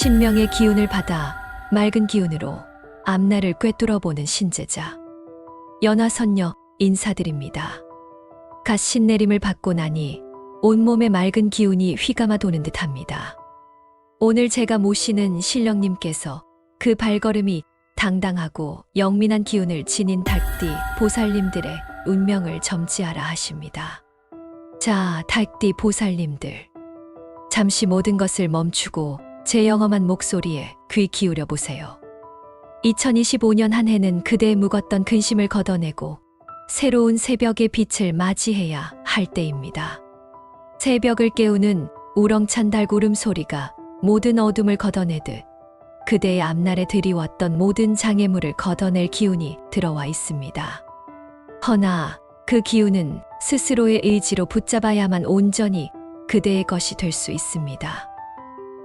신명의 기운을 받아 맑은 기운으로 앞날을 꿰뚫어보는 신제자. 연화선녀 인사드립니다. 갓 신내림을 받고 나니 온몸에 맑은 기운이 휘감아 도는 듯 합니다. 오늘 제가 모시는 신령님께서 그 발걸음이 당당하고 영민한 기운을 지닌 닭띠 보살님들의 운명을 점지하라 하십니다. 자, 닭띠 보살님들. 잠시 모든 것을 멈추고 제 영험한 목소리에 귀 기울여 보세요. 2025년 한 해는 그대의 묵었던 근심을 걷어내고 새로운 새벽의 빛을 맞이해야 할 때입니다. 새벽을 깨우는 우렁찬 달구름 소리가 모든 어둠을 걷어내듯 그대의 앞날에 들이왔던 모든 장애물을 걷어낼 기운이 들어와 있습니다. 허나 그 기운은 스스로의 의지로 붙잡아야만 온전히 그대의 것이 될 수 있습니다.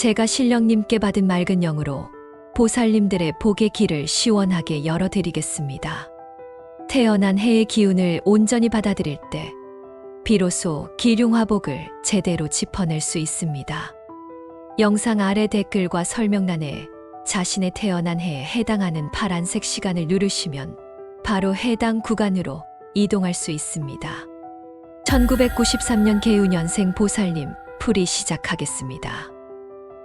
제가 신령님께 받은 맑은 영으로 보살님들의 복의 길을 시원하게 열어드리겠습니다. 태어난 해의 기운을 온전히 받아들일 때 비로소 기륭화복을 제대로 짚어낼 수 있습니다. 영상 아래 댓글과 설명란에 자신의 태어난 해에 해당하는 파란색 시간을 누르시면 바로 해당 구간으로 이동할 수 있습니다. 1993년 개우년생 보살님 풀이 시작하겠습니다.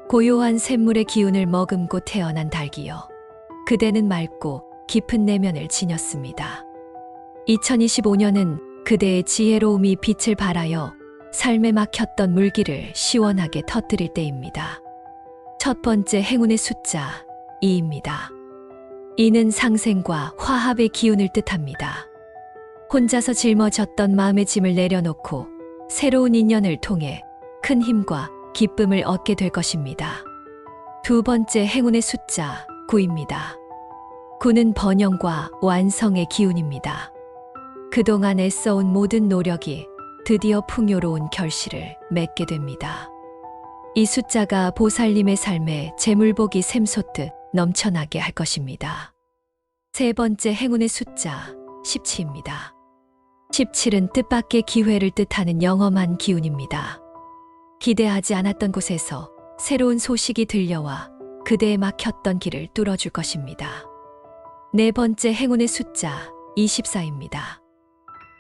고요한 샘물의 기운을 머금고 태어난 닭이여. 그대는 맑고 깊은 내면을 지녔습니다. 2025년은 그대의 지혜로움이 빛을 발하여 삶에 막혔던 물길을 시원하게 터뜨릴 때입니다. 첫 번째 행운의 숫자 2입니다. 이는 상생과 화합의 기운을 뜻합니다. 혼자서 짊어졌던 마음의 짐을 내려놓고 새로운 인연을 통해 큰 힘과 기쁨을 얻게 될 것입니다. 두 번째 행운의 숫자 9입니다. 9는 번영과 완성의 기운입니다. 그동안 애써온 모든 노력이 드디어 풍요로운 결실을 맺게 됩니다. 이 숫자가 보살님의 삶에 재물복이 샘솟듯 넘쳐나게 할 것입니다. 세 번째 행운의 숫자 17입니다. 17은 뜻밖의 기회를 뜻하는 영험한 기운입니다. 기대하지 않았던 곳에서 새로운 소식이 들려와 그대의 막혔던 길을 뚫어줄 것입니다. 네 번째 행운의 숫자 24입니다.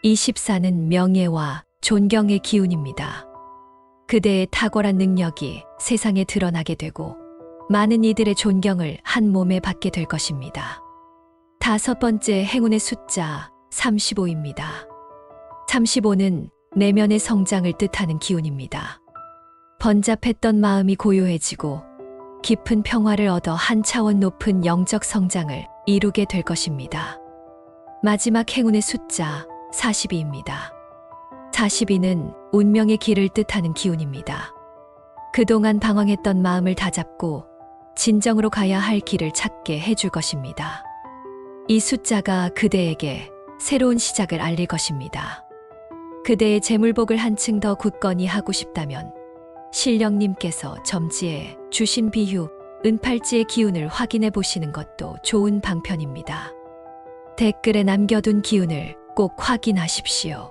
24는 명예와 존경의 기운입니다. 그대의 탁월한 능력이 세상에 드러나게 되고 많은 이들의 존경을 한 몸에 받게 될 것입니다. 다섯 번째 행운의 숫자 35입니다. 35는 내면의 성장을 뜻하는 기운입니다. 번잡했던 마음이 고요해지고 깊은 평화를 얻어 한 차원 높은 영적 성장을 이루게 될 것입니다. 마지막 행운의 숫자 42입니다. 42는 운명의 길을 뜻하는 기운입니다. 그동안 방황했던 마음을 다잡고 진정으로 가야 할 길을 찾게 해줄 것입니다. 이 숫자가 그대에게 새로운 시작을 알릴 것입니다. 그대의 재물복을 한층 더 굳건히 하고 싶다면 신령님께서 점지해 주신 비유 은팔찌의 기운을 확인해 보시는 것도 좋은 방편입니다. 댓글에 남겨둔 기운을 꼭 확인하십시오.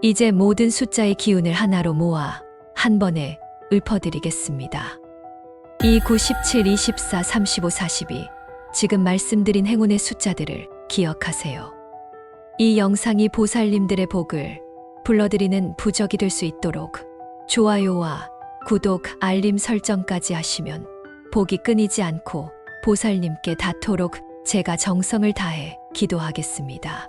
이제 모든 숫자의 기운을 하나로 모아 한 번에 읊어드리겠습니다. 2, 9, 17, 24, 35, 42. 지금 말씀드린 행운의 숫자들을 기억하세요. 이 영상이 보살님들의 복을 불러드리는 부적이 될 수 있도록 좋아요와 구독, 알림 설정까지 하시면 복이 끊이지 않고 보살님께 닿도록 제가 정성을 다해 기도하겠습니다.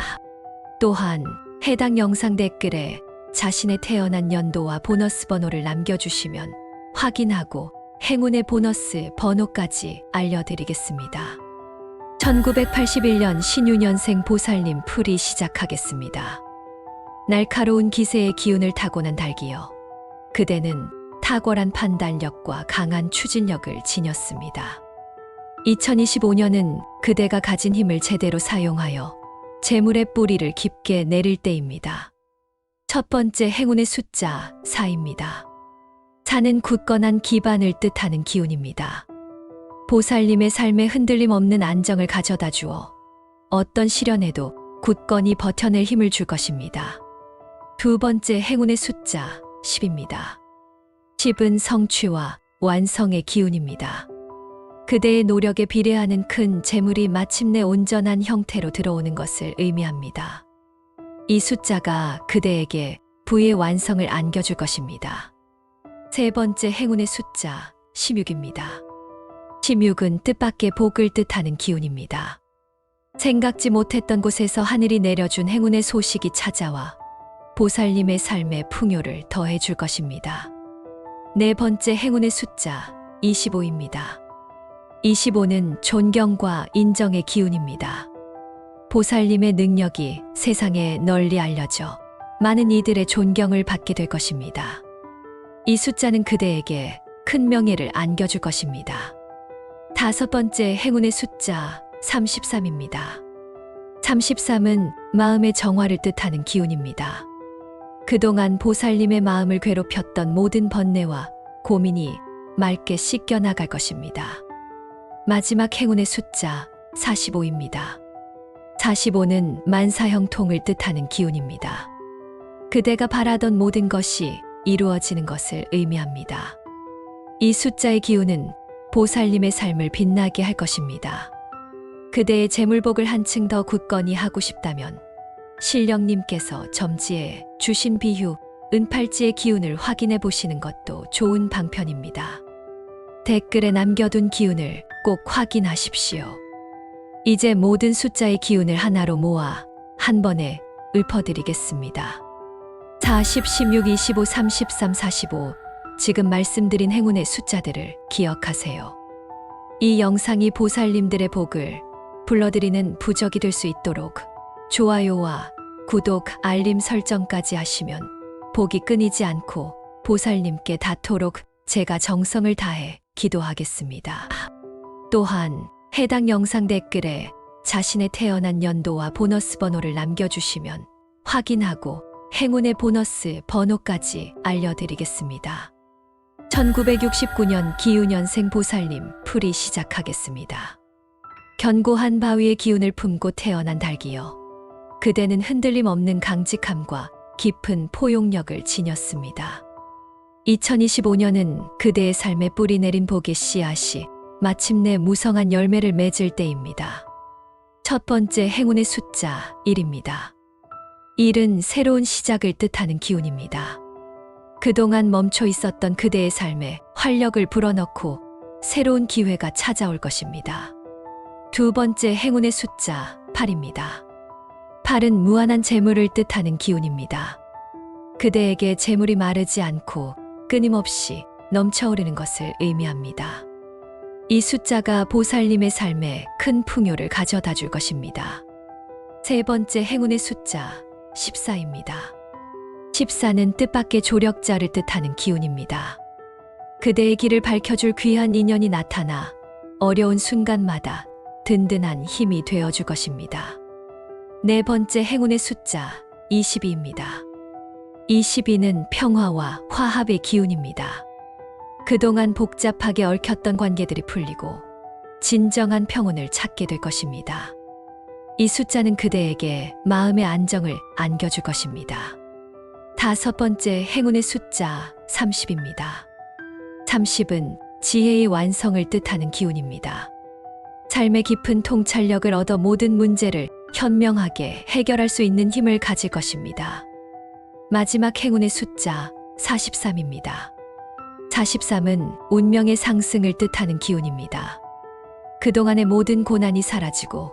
또한 해당 영상 댓글에 자신의 태어난 연도와 보너스 번호를 남겨주시면 확인하고 행운의 보너스 번호까지 알려드리겠습니다. 1981년 신유년생 보살님 풀이 시작하겠습니다. 날카로운 기세의 기운을 타고난 닭이여. 그대는 탁월한 판단력과 강한 추진력을 지녔습니다. 2025년은 그대가 가진 힘을 제대로 사용하여 재물의 뿌리를 깊게 내릴 때입니다. 첫 번째 행운의 숫자 4입니다. 4는 굳건한 기반을 뜻하는 기운입니다. 보살님의 삶에 흔들림 없는 안정을 가져다 주어 어떤 시련에도 굳건히 버텨낼 힘을 줄 것입니다. 두 번째 행운의 숫자 10입니다. 10은 성취와 완성의 기운입니다. 그대의 노력에 비례하는 큰 재물이 마침내 온전한 형태로 들어오는 것을 의미합니다. 이 숫자가 그대에게 부의 완성을 안겨줄 것입니다. 세 번째 행운의 숫자 16입니다. 16은 뜻밖의 복을 뜻하는 기운입니다. 생각지 못했던 곳에서 하늘이 내려준 행운의 소식이 찾아와 보살님의 삶에 풍요를 더해 줄 것입니다. 네 번째 행운의 숫자 25입니다. 25는 존경과 인정의 기운입니다. 보살님의 능력이 세상에 널리 알려져 많은 이들의 존경을 받게 될 것입니다. 이 숫자는 그대에게 큰 명예를 안겨줄 것입니다. 다섯 번째 행운의 숫자 33입니다. 33은 마음의 정화를 뜻하는 기운입니다. 그동안 보살님의 마음을 괴롭혔던 모든 번뇌와 고민이 맑게 씻겨 나갈 것입니다. 마지막 행운의 숫자 45입니다. 45는 만사형통을 뜻하는 기운입니다. 그대가 바라던 모든 것이 이루어지는 것을 의미합니다. 이 숫자의 기운은 보살님의 삶을 빛나게 할 것입니다. 그대의 재물복을 한층 더 굳건히 하고 싶다면 신령님께서 점지에 주신 비유 은팔찌의 기운을 확인해 보시는 것도 좋은 방편입니다. 댓글에 남겨둔 기운을 꼭 확인하십시오. 이제 모든 숫자의 기운을 하나로 모아 한 번에 읊어드리겠습니다. 40, 16, 25, 33, 45. 지금 말씀드린 행운의 숫자들을 기억하세요. 이 영상이 보살님들의 복을 불러드리는 부적이 될 수 있도록 좋아요와 구독, 알림 설정까지 하시면 복이 끊이지 않고 보살님께 닿도록 제가 정성을 다해 기도하겠습니다. 또한 해당 영상 댓글에 자신의 태어난 연도와 보너스 번호를 남겨주시면 확인하고 행운의 보너스 번호까지 알려드리겠습니다. 1969년 기우년생 보살님 풀이 시작하겠습니다. 견고한 바위의 기운을 품고 태어난 닭이여. 그대는 흔들림 없는 강직함과 깊은 포용력을 지녔습니다. 2025년은 그대의 삶에 뿌리 내린 복의 씨앗이 마침내 무성한 열매를 맺을 때입니다. 첫 번째 행운의 숫자 1입니다. 1은 새로운 시작을 뜻하는 기운입니다. 그동안 멈춰 있었던 그대의 삶에 활력을 불어넣고 새로운 기회가 찾아올 것입니다. 두 번째 행운의 숫자 8입니다. 8은 무한한 재물을 뜻하는 기운입니다. 그대에게 재물이 마르지 않고 끊임없이 넘쳐오르는 것을 의미합니다. 이 숫자가 보살님의 삶에 큰 풍요를 가져다 줄 것입니다. 세 번째 행운의 숫자 14입니다. 14는 뜻밖의 조력자를 뜻하는 기운입니다. 그대의 길을 밝혀줄 귀한 인연이 나타나 어려운 순간마다 든든한 힘이 되어줄 것입니다. 네 번째 행운의 숫자 22입니다. 22는 평화와 화합의 기운입니다. 그동안 복잡하게 얽혔던 관계들이 풀리고 진정한 평온을 찾게 될 것입니다. 이 숫자는 그대에게 마음의 안정을 안겨줄 것입니다. 다섯 번째 행운의 숫자 30입니다. 30은 지혜의 완성을 뜻하는 기운입니다. 삶의 깊은 통찰력을 얻어 모든 문제를 현명하게 해결할 수 있는 힘을 가질 것입니다. 마지막 행운의 숫자 43입니다. 43은 운명의 상승을 뜻하는 기운입니다. 그동안의 모든 고난이 사라지고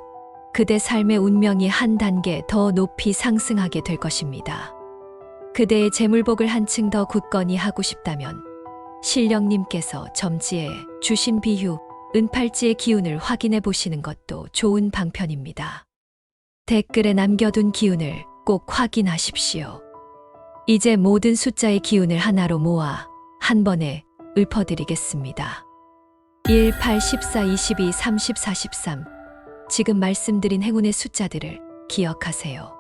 그대 삶의 운명이 한 단계 더 높이 상승하게 될 것입니다. 그대의 재물복을 한층 더 굳건히 하고 싶다면 신령님께서 점지에 주신 비유 은팔찌의 기운을 확인해 보시는 것도 좋은 방편입니다. 댓글에 남겨둔 기운을 꼭 확인하십시오. 이제 모든 숫자의 기운을 하나로 모아 한 번에 읊어드리겠습니다. 1, 8, 14, 22, 30, 43. 지금 말씀드린 행운의 숫자들을 기억하세요.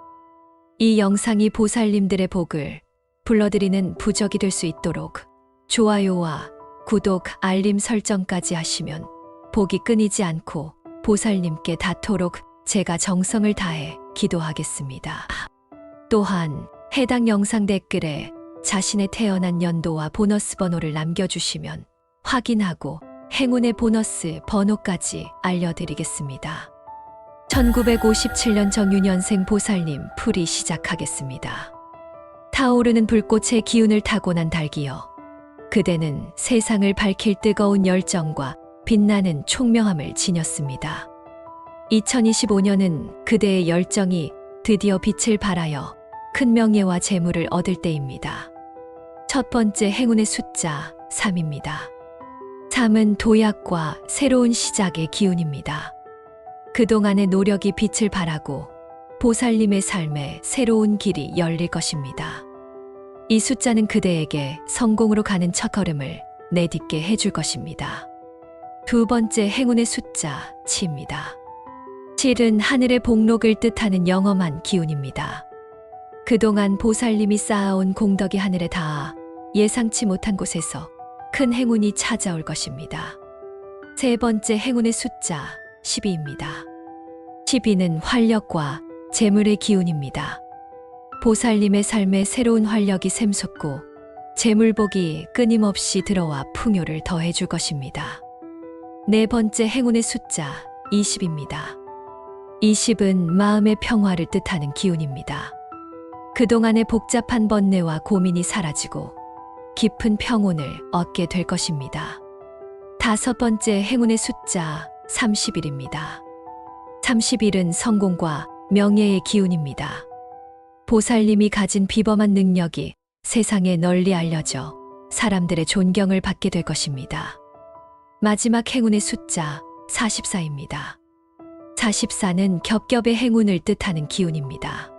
이 영상이 보살님들의 복을 불러드리는 부적이 될 수 있도록 좋아요와 구독, 알림 설정까지 하시면 복이 끊이지 않고 보살님께 닿도록 제가 정성을 다해 기도하겠습니다. 또한 해당 영상 댓글에 자신의 태어난 연도와 보너스 번호를 남겨주시면 확인하고 행운의 보너스 번호까지 알려드리겠습니다. 1957년 정유년생 보살님 풀이 시작하겠습니다. 타오르는 불꽃의 기운을 타고난 달기여. 그대는 세상을 밝힐 뜨거운 열정과 빛나는 총명함을 지녔습니다. 2025년은 그대의 열정이 드디어 빛을 발하여 큰 명예와 재물을 얻을 때입니다. 첫 번째 행운의 숫자 3입니다. 3은 도약과 새로운 시작의 기운입니다. 그동안의 노력이 빛을 발하고 보살님의 삶에 새로운 길이 열릴 것입니다. 이 숫자는 그대에게 성공으로 가는 첫 걸음을 내딛게 해줄 것입니다. 두 번째 행운의 숫자 7입니다. 7은 하늘의 복록을 뜻하는 영험한 기운입니다. 그동안 보살님이 쌓아온 공덕이 하늘에 닿아 예상치 못한 곳에서 큰 행운이 찾아올 것입니다. 세 번째 행운의 숫자 12입니다. 12는 활력과 재물의 기운입니다. 보살님의 삶에 새로운 활력이 샘솟고 재물복이 끊임없이 들어와 풍요를 더해줄 것입니다. 네 번째 행운의 숫자 20입니다. 20은 마음의 평화를 뜻하는 기운입니다. 그동안의 복잡한 번뇌와 고민이 사라지고 깊은 평온을 얻게 될 것입니다. 다섯 번째 행운의 숫자 30일입니다. 30일은 성공과 명예의 기운입니다. 보살님이 가진 비범한 능력이 세상에 널리 알려져 사람들의 존경을 받게 될 것입니다. 마지막 행운의 숫자 44입니다. 44는 겹겹의 행운을 뜻하는 기운입니다.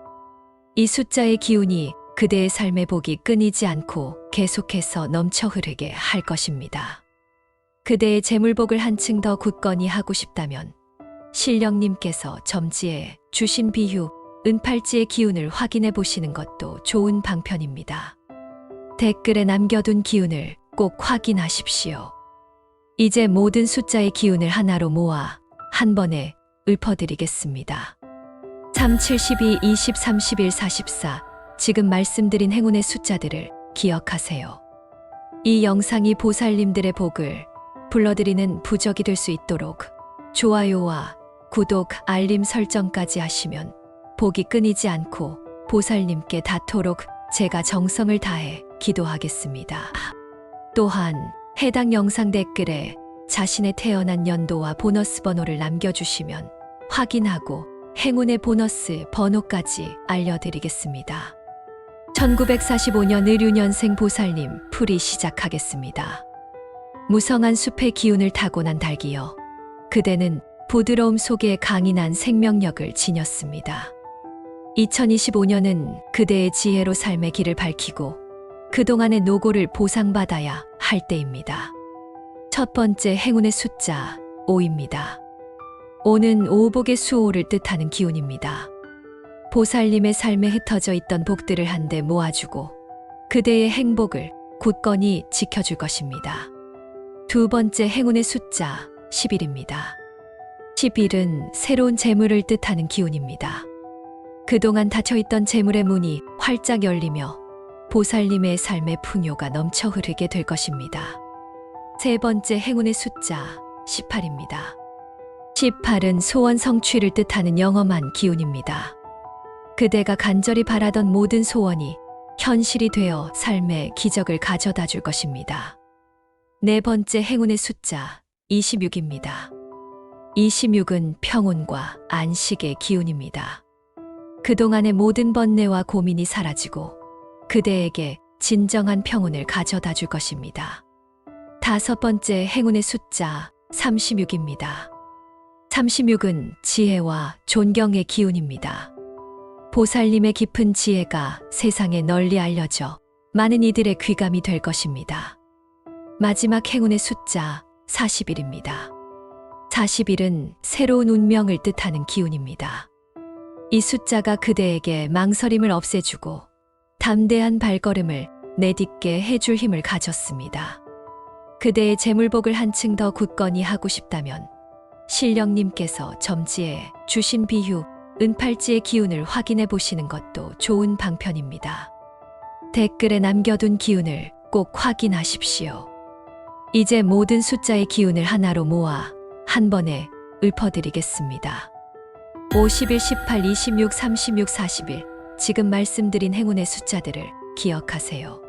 이 숫자의 기운이 그대의 삶의 복이 끊이지 않고 계속해서 넘쳐 흐르게 할 것입니다. 그대의 재물복을 한층 더 굳건히 하고 싶다면 신령님께서 점지에 주신 비유 은팔찌의 기운을 확인해 보시는 것도 좋은 방편입니다. 댓글에 남겨둔 기운을 꼭 확인하십시오. 이제 모든 숫자의 기운을 하나로 모아 한 번에 읊어드리겠습니다. 3, 72, 20, 31, 44. 지금 말씀드린 행운의 숫자들을 기억하세요. 이 영상이 보살님들의 복을 불러드리는 부적이 될 수 있도록 좋아요와 구독, 알림 설정까지 하시면 복이 끊이지 않고 보살님께 닿도록 제가 정성을 다해 기도하겠습니다. 또한 해당 영상 댓글에 자신의 태어난 연도와 보너스 번호를 남겨주시면 확인하고 행운의 보너스 번호까지 알려드리겠습니다. 1945년 의류년생 보살님 풀이 시작하겠습니다. 무성한 숲의 기운을 타고난 달기여 그대는 부드러움 속에 강인한 생명력을 지녔습니다. 2025년은 그대의 지혜로 삶의 길을 밝히고 그동안의 노고를 보상받아야 할 때입니다. 첫 번째 행운의 숫자 5입니다. 5는 오복의 수호를 뜻하는 기운입니다. 보살님의 삶에 흩어져 있던 복들을 한데 모아주고 그대의 행복을 굳건히 지켜줄 것입니다. 두 번째 행운의 숫자 11입니다. 11은 새로운 재물을 뜻하는 기운입니다. 그동안 닫혀있던 재물의 문이 활짝 열리며 보살님의 삶의 풍요가 넘쳐 흐르게 될 것입니다. 세 번째 행운의 숫자 18입니다. 18은 소원 성취를 뜻하는 영험한 기운입니다. 그대가 간절히 바라던 모든 소원이 현실이 되어 삶의 기적을 가져다 줄 것입니다. 네 번째 행운의 숫자 26입니다. 26은 평온과 안식의 기운입니다. 그동안의 모든 번뇌와 고민이 사라지고 그대에게 진정한 평온을 가져다 줄 것입니다. 다섯 번째 행운의 숫자 36입니다. 36은 지혜와 존경의 기운입니다. 보살님의 깊은 지혜가 세상에 널리 알려져 많은 이들의 귀감이 될 것입니다. 마지막 행운의 숫자 40일입니다. 40일은 새로운 운명을 뜻하는 기운입니다. 이 숫자가 그대에게 망설임을 없애주고 담대한 발걸음을 내딛게 해줄 힘을 가졌습니다. 그대의 재물복을 한층 더 굳건히 하고 싶다면 신령님께서 점지에 주신 비유 은팔찌의 기운을 확인해 보시는 것도 좋은 방편입니다. 댓글에 남겨둔 기운을 꼭 확인하십시오. 이제 모든 숫자의 기운을 하나로 모아 한 번에 읊어드리겠습니다. 51, 18, 26, 36, 41. 지금 말씀드린 행운의 숫자들을 기억하세요.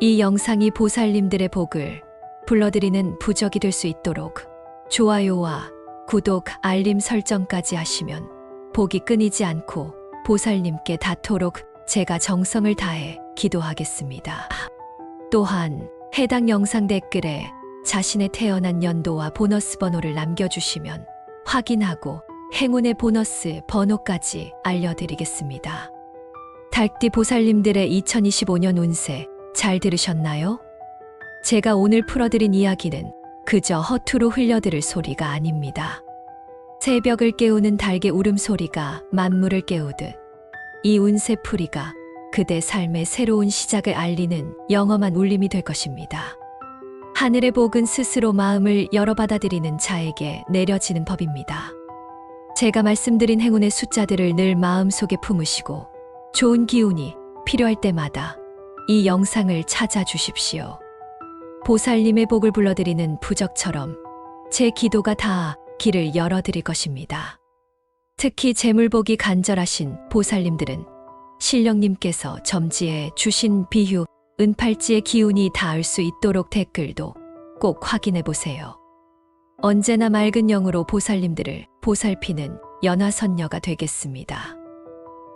이 영상이 보살님들의 복을 불러드리는 부적이 될 수 있도록 좋아요와 구독, 알림 설정까지 하시면 복이 끊이지 않고 보살님께 닿도록 제가 정성을 다해 기도하겠습니다. 또한 해당 영상 댓글에 자신의 태어난 연도와 보너스 번호를 남겨주시면 확인하고 행운의 보너스 번호까지 알려드리겠습니다. 달띠 보살님들의 2025년 운세 잘 들으셨나요? 제가 오늘 풀어드린 이야기는 그저 허투루 흘려들을 소리가 아닙니다. 새벽을 깨우는 닭의 울음소리가 만물을 깨우듯 이 운세풀이가 그대 삶의 새로운 시작을 알리는 영험한 울림이 될 것입니다. 하늘의 복은 스스로 마음을 열어 받아들이는 자에게 내려지는 법입니다. 제가 말씀드린 행운의 숫자들을 늘 마음속에 품으시고 좋은 기운이 필요할 때마다 이 영상을 찾아주십시오. 보살님의 복을 불러드리는 부적처럼 제 기도가 다 길을 열어드릴 것입니다. 특히 재물복이 간절하신 보살님들은 신령님께서 점지해 주신 비휴, 은팔찌의 기운이 닿을 수 있도록 댓글도 꼭 확인해 보세요. 언제나 맑은 영으로 보살님들을 보살피는 연화선녀가 되겠습니다.